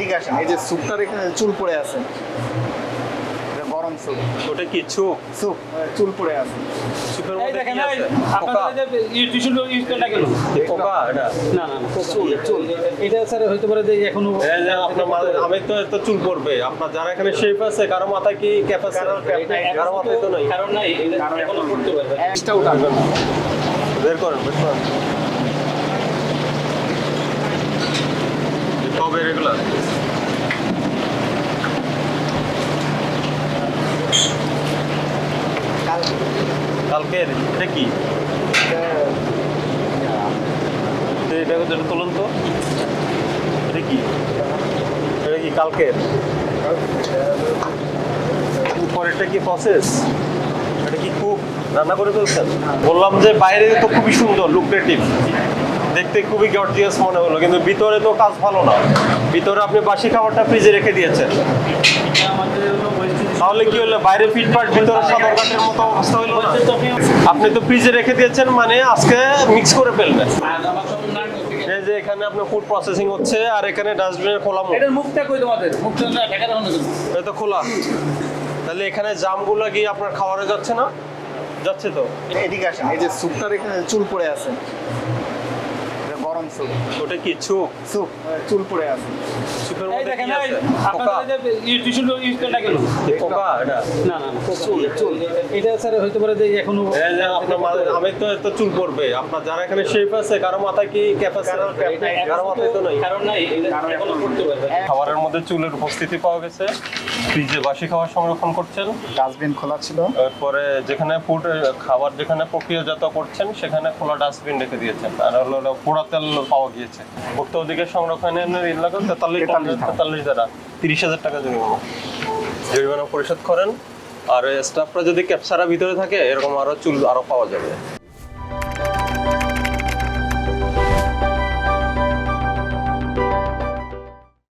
এদিকে আসেন। এই যে স্যুপটার এখানে চুল পড়ে আছে। গরম স্যুপ। ওটা কি চুপ? স্যুপ চুল পড়ে আছে। চুপের মধ্যে কি আছে? পোকা? আপনাদের টিস্যু ইউজ করে না পোকা এটা? না না না চুল চুল। এটা স্যার হইতে পারে যে এখনও এই যে আপনার মা- আমি তো এত চুল পড়বে। আপনার যারা এখানে শেপ আছে কারও মাথায় কি ক্যাপ আছে? কারও মাথায় তো নাই। কারণ নাই। এটা এখনও করতে পারবে। একটা উঠাবেন বের করেন বের করেন। কবে রেগুলার কালকে? এটা কি? এটা এটা তুলুন তো এটা কি? এটা কি কালকের? পরেরটা কি প্রসেস এটা কি খুব রান্না করে ফেলছেন বললাম যে বাইরে তো খুবই সুন্দর লুক্রেটিভ দেখতে খুবই গর্জিয়াস মনে হলো কিন্তু ভিতরে তো কাজ ভালো না। ভিতরে আপনি বাসি খাবারটা ফ্রিজে রেখে দিয়েছেন। তাহলে কি হলো বাইরে ফিটপাট ভিতরে সাদা কাঠের মতো অবস্থা হলো না? আপনি তো ফ্রিজে রেখে দিয়েছেন মানে আজকে মিক্স করে ফেলবেন। এই যে এখানে আপনার ফুড প্রসেসিং হচ্ছে আর এখানে ডাস্টবিনের খোলা মুখ। এটার মুখটা কই তোমাদের? মুখটা না ঢাকা এটা তো খোলা। তাহলে এখানে জামগুলো গিয়ে আপনার খাবারে যাচ্ছে না? যাচ্ছে তো? এদিকে আসেন এই যে স্যুপটার এখানে চুল পড়ে আছে। ওটা কি স্যুপ চুল পড়ে আছে। চুপের এই দেখেন কি ভাই আছে? পোকা আপনাদের যে টিস্যু ইউজ করে না কেন? পোকা এটা? না না না চুল চুল। এটা স্যার হইতে পারে যে এখনও এই যে আপনার আমি তো এত চুল পড়বে আপনার যারা এখানে শেপ আছে কারও মাথায় কি ক্যাপ আছে? কারও মাথায় তো নাই। কারণ নাই এখনও করতে পারবে। খাবারের মধ্যে চুলের উপস্থিতি পাওয়া গেছে। ফ্রিজে বাসি খাবার সংরক্ষণ করছেন। ডাস্টবিন খোলা ছিল। তারপরে যেখানে ফুড খাবার যেখানে প্রক্রিয়াজাত করছেন সেখানে খোলা ডাস্টবিন রেখে দিয়েছেন। আর হলো পোড়া তেল পাওয়া গিয়েছে। ভোক্তা অধিকার সংরক্ষণের লাগে তেতাল্লিশ তিরিশ হাজার টাকা জরিমানা। জরিমানা পরিশোধ করেন। আর স্টাফরা যদি ক্যাপসারা ভিতরে থাকে, এরকম আরও চুল আরও পাওয়া যাবে।